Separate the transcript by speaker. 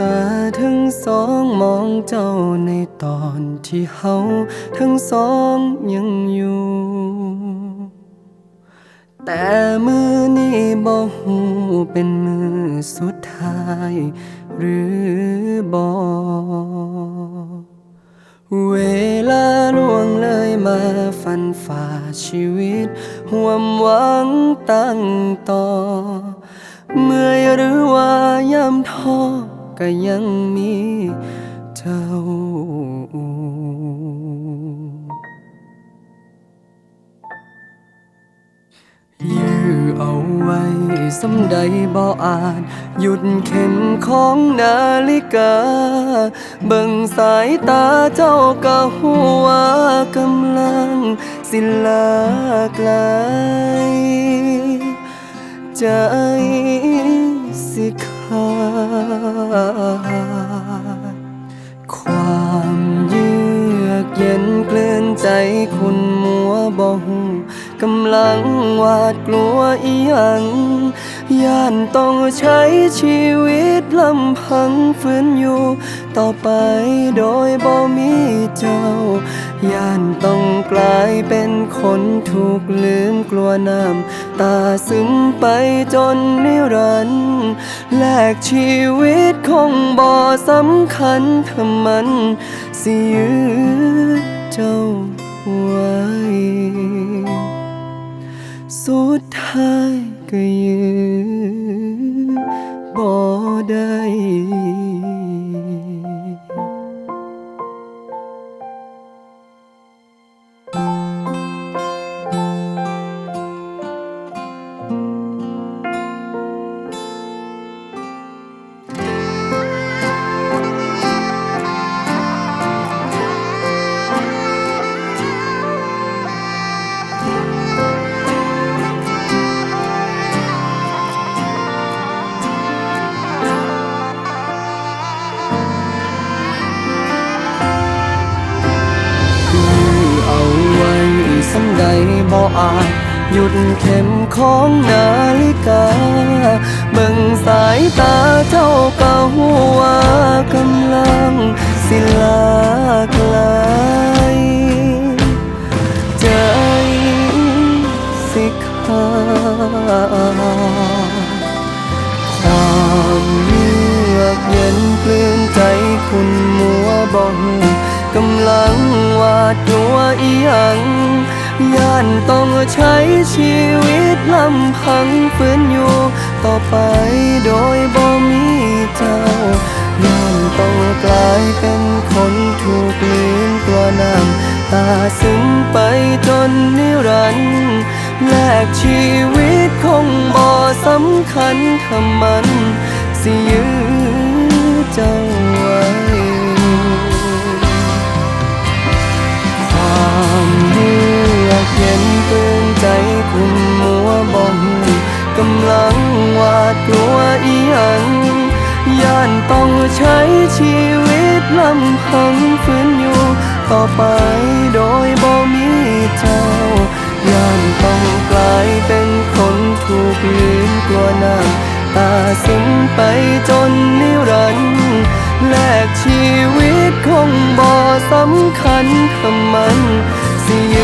Speaker 1: ตาทั้งสองมองเจ้าในตอนที่เฮาทั้งสองยังอยู่ แต่มือนี้บ่หูเป็นมือสุดท้าย หรือบ่เวลาล่วงเลยมาฟันฝ่าชีวิตห่วมหวังตั้งต่อ เมื่อหรือว่ายามท้อ ก็ยังมีเจ้า ยื้อเอาไว้สำใดบ่อาจหยุดเข็มของนาฬิกา เบิ่งสายตาเจ้าก็หัวกำลัง สิลาไกลใจสิข ความเยือกเย็นเกลื่อนใจคุณมัวบ่หู กำลังหวาดกลัวอีหยังย่านต้องใช้ชีวิตลำพังฝืนอยู่ ต่อไปโดยบ่มีเจ้า ย่านต้องกลายเป็นคนถูกลืมกลัวน้ำตาซึมไปจนนิรันดร์แลกชีวิตคงบ่สำคัญถ้ามันสิยืดเจ้าไว้ สุดท้ายก็ยืน สำใดบ่อาจหยุดเข็มของนาฬิกา เบิ่งสายตาเจ้าก็หัวากำลังสิลาไกลใจสิขาความเยือกเย็นปลื้มใจคุณมัวบ่หูกำลังวาดกลัวอีหยัง ย่านต้องใช้ชีวิตลำพังฝืนอยู่ ต่อไปโดยบ่มีเจ้าย่านต้องกลายเป็นคนถูกลืมกลัวน้ำตาซึมไปจนนิรันดร์แลกชีวิตคงบ่สำคัญถ้ามัน สิยื้อเจ้าไว้านต้องใช้ชีวิตลำพังฝืนอยู่ ต่อไปโดยบ่มีเจ้าย่านต้องกลายเป็นคนถูกลืมกลัวน้ำตาซึมไปจนนิรันดร์แลกชีวิตคงบ่สำคัญถ้ามันสิยื